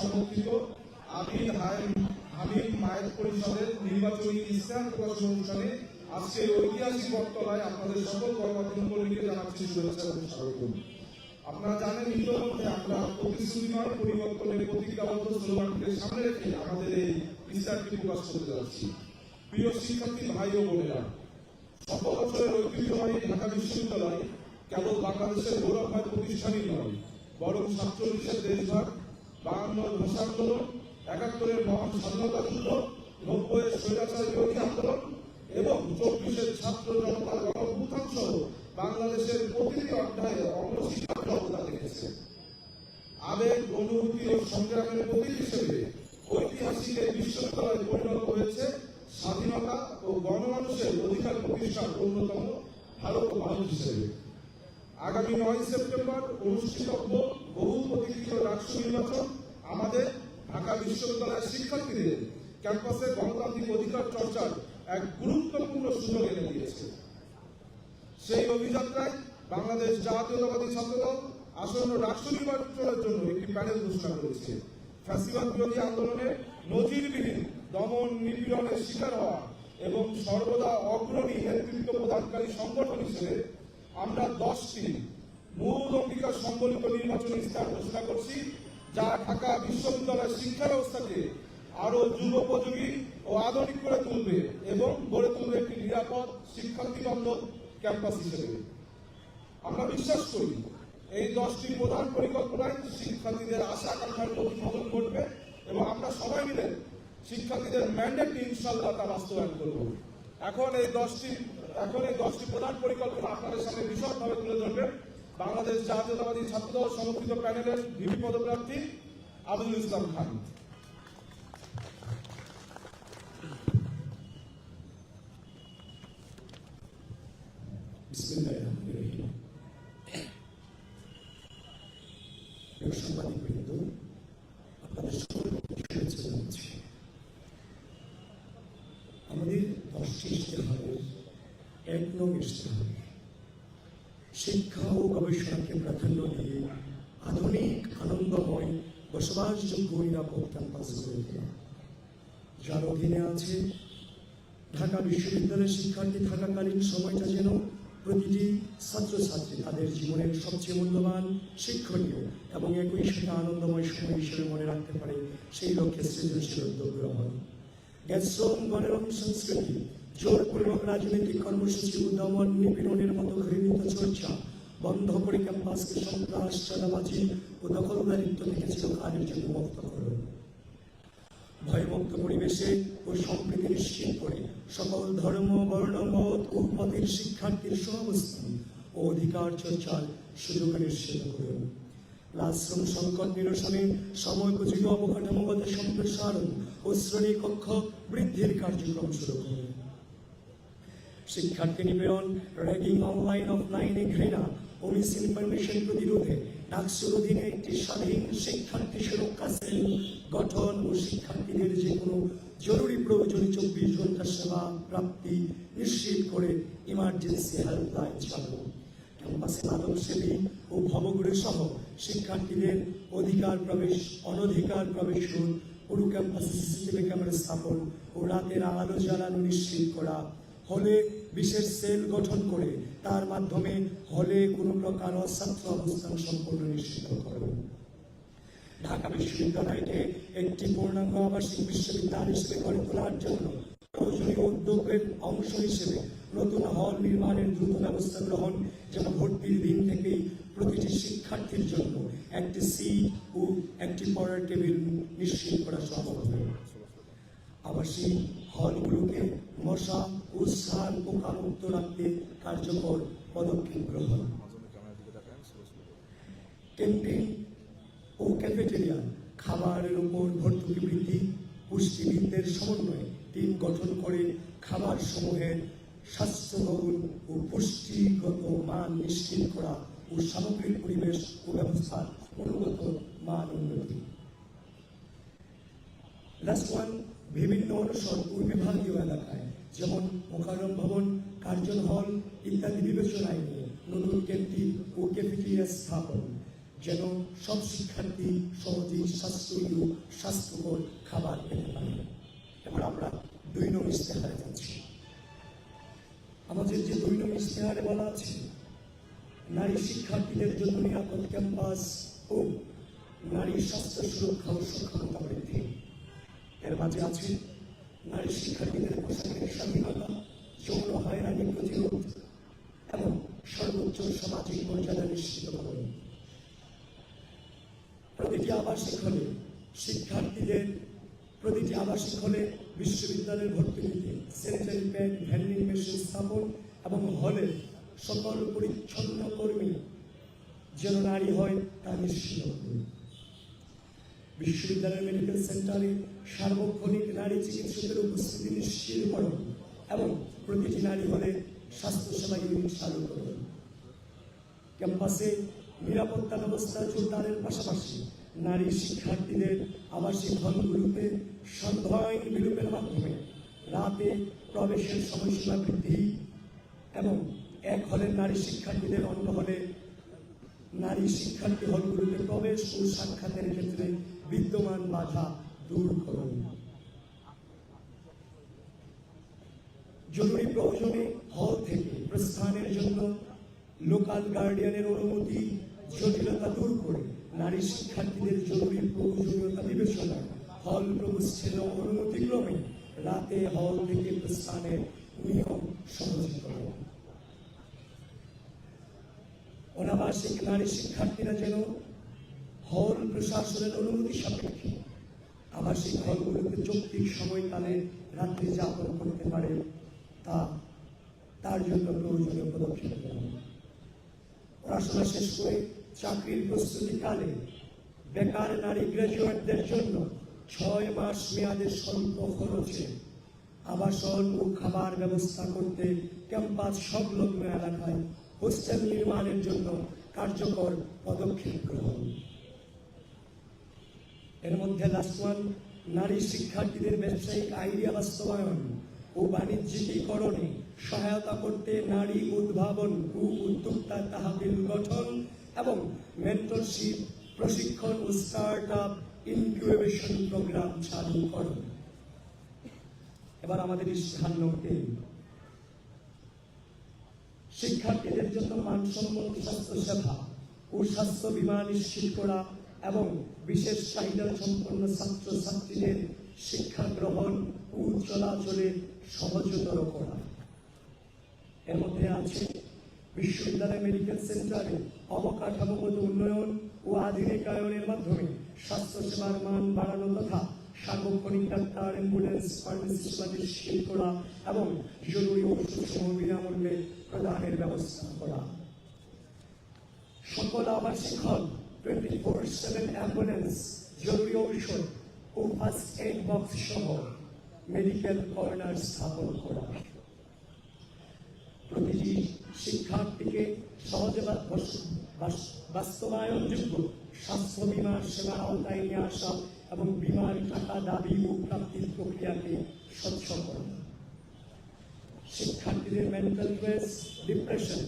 সমর্থিত। আমির হামিদ মায়ের পরিষদের নির্বাচনী ইসলাম প্রকাশন অনুষ্ঠানে আজকের ঐতিহাসিক বটতলায় আপনাদের সকল কর্মকর্তাকে জানাচ্ছি শুভেচ্ছা এবং স্বাগতম। আপনারা জানেন, ইতিমধ্যে আমরা প্রতিশ্রুতি নয় পরিবর্তনের প্রতিজ্ঞাবদ্ধ স্লোগানকে সামনে রেখে আমাদের এই ইসলামকে প্রকাশ করতে যাচ্ছি। প্রিয় শিক্ষার্থী, ভাই ও বোনেরা শত বছরের ঢাকা বিশ্ববিদ্যালয় কেবল বাংলাদেশের গৌরবময় প্রতিষ্ঠানই নয়, বরং সাতচল্লিশের দেশভাগ বায়ান্ন ভাষা আন্দোলন একাত্তরের মহান স্বাধীনতা নব্বইয়ের স্বৈরাচার বাংলাদেশের আবেগ, অনুভূতি ও সংগ্রামের প্রতীক হিসেবে ঐতিহাসিক এই বিশ্ববিদ্যালয় পরিণত হয়েছে স্বাধীনতা ও গণমানুষের অধিকার প্রতিষ্ঠার অন্যতম ভারত মানুষ হিসেবে। আগামী নয় সেপ্টেম্বর অনুষ্ঠিতব্য বহু আমাদের ঢাকা বিশ্ববিদ্যালয়ের শিক্ষার্থীদের ক্যাম্পাসে গণতান্ত্রিক অধিকার চর্চার এক গুরুত্বপূর্ণ সুযোগ এনে দিয়েছে। সেই অভিযাত্রায় বাংলাদেশ জাতীয়তাবাদী ছাত্রদল আসন্ন রাষ্ট্র নির্বাচনের জন্য একটি প্যানেল ঘোষণা করেছে। ফ্যাসিবাদ বিরোধী আন্দোলনে নজিরবিহীন দমন নিপীড়নের শিকার হওয়া এবং সর্বদা অগ্রণী নেতৃত্ব প্রদানকারী সংগঠন হিসেবে আমরা দশটি মূল অঙ্গীকার সম্বলিত নির্বাচনী ইস্তার ঘোষণা করছি, যা ঢাকা বিশ্ববিদ্যালয়ের শিক্ষা ব্যবস্থাকে আরও যুগোপযোগী ও আধুনিক করে তুলবে এবং গড়ে তুলবে একটি নিরাপদ শিক্ষার্থী বান্ধব ক্যাম্পাস হিসেবে। আমরা বিশ্বাস করি, এই দশটি প্রধান পরিকল্পনায় শিক্ষার্থীদের আশা আকাঙ্ক্ষার প্রতিফলন ঘটবে এবং আমরা সবাই মিলে শিক্ষার্থীদের ম্যান্ডেট ইনশাল্লাহ তা বাস্তবায়ন করব। এখন এই দশটি, এখন এই দশটি প্রধান পরিকল্পনা আপনাদের সামনে বিশদভাবে তুলে ধরবেন বাংলাদেশ জাতীয়তাবাদী ছাত্রদল সমর্থিত প্যানেলের ভিপি পদপ্রার্থী আবুল ইসলাম খান। আমাদের দশটি এক নং শিক্ষা ও গবেষণাকে প্রাধান্য দিয়ে আধুনিক, আনন্দময় বসবাসযোগ্য নিরাপদ ক্যাম্পাস গড়ে যার অধীনে আছে ঢাকা বিশ্ববিদ্যালয়ের শিক্ষার্থী থাকাকালীন সময়টা যেন প্রতিটি ছাত্রছাত্রী তাদের জীবনের সবচেয়ে মূল্যবান, শিক্ষণীয় এবং একই সাথে আনন্দময় সময় হিসেবে মনে রাখতে পারে সেই লক্ষ্যে সৃজনশীল উদ্যোগ গ্রহণ গ্যাসরম গণরম সংস্কৃতি জোরপূর্বক রাজনৈতিক কর্মসূচি উদ্যমন, নিপীড়নের মতো ঘৃণিত চর্চা বন্ধ করে ক্যাম্পাসকে সন্ত্রাস, চাঁদাবাজি ও দখলদারিত্ব থেকে চিরকালের জন্য মুক্ত ভয়মুক্ত পরিবেশে ও সম্প্রীতি নিশ্চিত করে সকল ধর্ম, বর্ণ, মত ও পথের শিক্ষার্থীর সহাবস্থান ও অধিকার চর্চার সুযোগ নিশ্চিত করুন। ক্লাসরুম সংকট নিরসনে সময়োপযোগী অবকাঠামোগত সম্প্রসারণ ও শ্রেণি কক্ষ বৃদ্ধির কার্যক্রম শুরু করুন। শিক্ষার্থী নিপীড়ন র্যাগিং অনলাইন অফলাইনে ঘৃণা ও মিস ইনফরমেশন প্রতিরোধে ডাকসুর অধীনে একটি স্বাধীন শিক্ষার্থী সুরক্ষা সেল গঠন ও শিক্ষার্থীদের যে কোনো জরুরি প্রয়োজনে চব্বিশ ঘণ্টা সেবা প্রাপ্তি নিশ্চিত করে ইমার্জেন্সি হেল্পলাইন চালু। ক্যাম্পাসে মাদক সেবী ও ভবঘুরে সহ শিক্ষার্থীদের অধিকার প্রবেশ, অনধিকার প্রবেশ পুরো ক্যাম্পাসে সিসিটিভি ক্যামেরা স্থাপন ও রাতের আলো জ্বালানো নিশ্চিত করা। হলে বিশেষ সেল গঠন করে তার মাধ্যমে হলে কোনো প্রকার অছাত্র অবস্থান সম্পূর্ণ নিশ্চিত করবে। ঢাকা বিশ্ববিদ্যালয়কে একটি পূর্ণাঙ্গ আবাসিক বিশ্ববিদ্যালয় হিসেবে গড়ে তোলার জন্য প্রয়োজনীয় উদ্যোগের অংশ হিসেবে নতুন হল নির্মাণের দ্রুত ব্যবস্থা গ্রহণ যেন ভর্তির দিন থেকেই প্রতিটি শিক্ষার্থীর জন্য একটি সিট ও একটি পড়ার টেবিল নিশ্চিত করা সম্ভব। হবে আবাসিক হলগুলোকে মশা সার পোকামুক্ত রাখতে কার্যকর পদক্ষেপ গ্রহণ। ক্যান্টিন ও ক্যাফেটেরিয়া খাবারের উপর ভর্তুকি বৃদ্ধি, পুষ্টিবিদদের সমন্বয়ে টিম গঠন করে খাবার সমূহের স্বাস্থ্যবহুল ও পুষ্টিগত মান নিশ্চিত করা ও সামগ্রিক পরিবেশ ও ব্যবস্থার অনুগত মান উন্নতি। লাস্ট ওয়ান বিভিন্ন অনুষদ ও বিভাগীয় এলাকায় যেমন মোকারম ভবন, কার্জন হল ইত্যাদি বিবেচনায় নিয়ে নতুন ক্যান্টিন ও ক্যাফেটেরিয়া স্থাপন, যেন সব শিক্ষার্থী সহজেই স্বাস্থ্যই স্বাস্থ্যকর খাবার পেতে পারে। এবার আমরা দুই নং ইস্তেহারে যাচ্ছি। আমাদের যে দুই নং ইস্তেহারে বলা আছে, নারী শিক্ষার্থীদের জন্য নিরাপদ ক্যাম্পাস ও নারী স্বাস্থ্য সুরক্ষা ও সক্ষমতা বৃদ্ধি। এর মাঝে আছে নারী শিক্ষার্থীদের পোশাকের স্বাধীনতা যৌন হয়রানি প্রতিরোধ এবং সর্বোচ্চ সামাজিক মর্যাদা নিশ্চিত করুন প্রতিটি আবাসিক হলে শিক্ষার্থীদের, প্রতিটি আবাসিক হলে বিশ্ববিদ্যালয়ের ভর্তি নিতে স্যানিটারি প্যাড ভ্যান্ডিং মেশিন স্থাপন এবং হলে সকল পরিচ্ছন্ন কর্মী যেন নারী হয় তা নিশ্চিত করুন। বিশ্ববিদ্যালয় মেডিকেল সেন্টারে সার্বক্ষণিক নারী চিকিৎসকের উপস্থিতি নিশ্চিত করুন এবং প্রতিটি নারী হলে স্বাস্থ্যসেবা ইউনিট চালু করুন ক্যাম্পাসে নিরাপত্তা ব্যবস্থা জোরদারের পাশাপাশি নারী শিক্ষার্থীদের আবাসিক হলগুলোতে সন্ধ্যায়ন বিলোপের মাধ্যমে রাতে প্রবেশের সময়সীমা বৃদ্ধি এবং এক হলের নারী শিক্ষার্থীদের অন্য হলে নারী শিক্ষার্থী হলগুলোতে প্রবেশ ও সাক্ষাতের ক্ষেত্রে বিদ্যমান বাধা দূর করুন জরুরি প্রয়োজনে হল থেকে প্রস্থানের জন্য লোকাল গার্ডিয়ানের অনুমতি, জটিলতা দূর করে নারী শিক্ষার্থীদের জরুরি প্রয়োজনীয়তা বিবেচনায় হল প্রবেশের রাতে হল থেকে প্রস্থানের নিয়ম সহজ করুন অনাবাসিক নারী শিক্ষার্থীরা যেন হল প্রশাসনের অনুমতি সাপেক্ষে আবাসিক হলগুলোতে যৌক্তিক সময়কালে রাত্রি যাপন করতে পারে, তা তার জন্য প্রয়োজনীয় পদক্ষেপ পড়াশোনা শেষ করে চাকরির প্রস্তুতিকালে বেকার নারী গ্রাজুয়েটদের জন্য ছয় মাস মেয়াদের স্বল্প খরচে আবাসন ও খাবার ব্যবস্থা করতে ক্যাম্পাস সংলগ্ন এলাকায় হোস্টেল নির্মাণের জন্য কার্যকর পদক্ষেপ গ্রহণ। এর মধ্যে লাস্ট ওয়ান নারী শিক্ষার্থীদের ব্যবসায়িক আইডিয়া বাস্তবায়ন ও বাণিজ্যিকীকরণে সহায়তা করতে নারী উদ্ভাবন ও উদ্যোক্তা তাহাবিল গঠন এবং মেন্টরশিপ প্রশিক্ষণ ও স্টার্ট আপ ইনকিউবেশন প্রোগ্রাম চালু করুন। এবার আমাদের ইস্তাহার নোটে শিক্ষার্থীদের জন্য মানসম্মত স্বাস্থ্য সেবা ও স্বাস্থ্য বীমা নিশ্চিত করা এবং বিশেষ চাহিদা সম্পন্ন ছাত্র ছাত্রীদের শিক্ষা গ্রহণ ও চলাচলে সহজতর করা। এর মধ্যে আছে বিশ্ববিদ্যালয় মেডিকেল সেন্টারে অবকাঠামোগত উন্নয়ন ও আধুনিকায়নের মাধ্যমে স্বাস্থ্যসেবার মান বাড়ানো তথা সার্বক্ষণিক ডাক্তার, অ্যাম্বুলেন্স, ফার্মেসি সেবা নিশ্চিত করা এবং জরুরি ওষুধ সহ বিনামূল্যে প্রদানের ব্যবস্থা করা। সকল আবাসিক হল টোয়েন্টি ফোর সেভেন অ্যাম্বুলেন্স জরুরি ঔষধ ও ফার্স্ট এইড বক্স সহ মেডিকেল কর্নার স্থাপন করা প্রতিটি শিক্ষার্থীকে সহজে বাস্তবায়নযোগ্য স্বাস্থ্য বীমার সেবার আওতায় নিয়ে আসা এবং বীমার টাকা, দাবি ও প্রাপ্তির প্রক্রিয়াকে স্বচ্ছ করা। শিক্ষার্থীদের মেন্টাল ডিপ্রেশন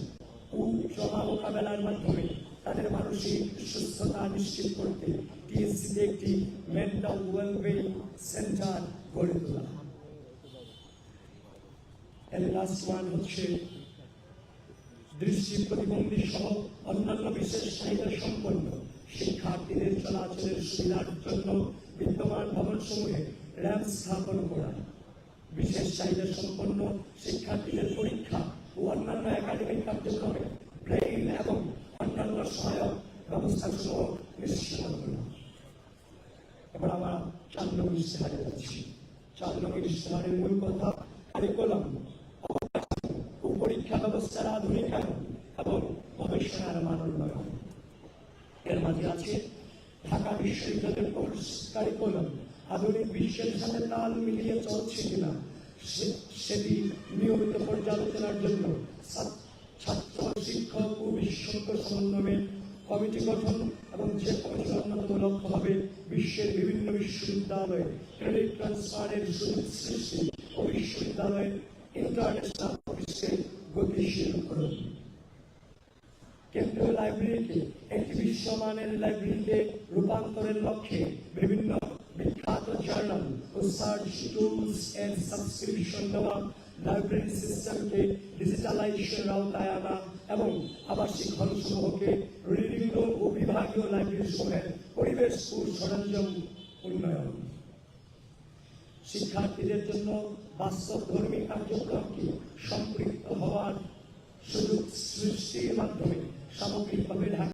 ও ট্রমা মোকাবেলার মাধ্যমে তাদের মানসিক সুস্থতা নিশ্চিত করতে টিএসসিতে একটি মেন্টাল ওয়েলবিং সেন্টার গড়ে তোলা। লাস্ট হচ্ছে দৃষ্টি প্রতিবন্ধী সহ অন্যান্য বিশেষ চাহিদা সম্পন্ন শিক্ষার্থীদের চলাচলের সুবিধার জন্য বিদ্যমান ভবনসমূহে র্যাম্প স্থাপন করা। বিশেষ চাহিদা সম্পন্ন শিক্ষার্থীদের পরীক্ষা ও অন্যান্য একাডেমিক কার্যক্রমে সহায়ক ব্যবস্থাসমূহ নিশ্চিত করা এবার আমরা চার নম্বর ইশতেহারে যাচ্ছি চার নম্বর ইশতেহারের মূল কথা কারিকুলাম ও পরীক্ষা ব্যবস্থার আধুনিকায়ন এবং গবেষণার মান উন্নয়ন এর মাঝে আছে ঢাকা বিশ্ববিদ্যালয়ের কোর্স কারিকুলাম আধুনিক বিশ্বের সাথে তাল মিলিয়ে চলছে কিনা সেটি নিয়মিত পর্যালোচনার জন্য ছাত্র শিক্ষক ও বিশেষজ্ঞ সমন্বয়ে কমিটি গঠন এবং যে কমিটির হবে বিশ্বের বিভিন্ন বিশ্ববিদ্যালয়ে ক্রেডিট ট্রান্সফারের সুযোগ সৃষ্টি ও বিশ্ববিদ্যালয়ের ইন্টারন্যাশনাল অফিসকে গতিশীল করুন। কেন্দ্রীয় লাইব্রেরিকে একটি বিশ্বমানের লাইব্রেরিতে রূপান্তরের লক্ষ্যে বিভিন্ন বিখ্যাত জার্নাল ও সার্চ টুলস এন্ড সাবস্ক্রিপশন দেওয়া লাইব্রেরি সিস্টেমকে ডিজিটালাইজেশনের আওতায় আনা এবং আবাসিক ও বিভাগীয় পরিবেশ ও সরঞ্জাম উন্নয়ন। শিক্ষার্থীদের জন্য বাস্তব ধর্মী কার্যক্রমকে সম্পৃক্ত হওয়ার সুযোগ সৃষ্টির মাধ্যমে সামগ্রিকভাবে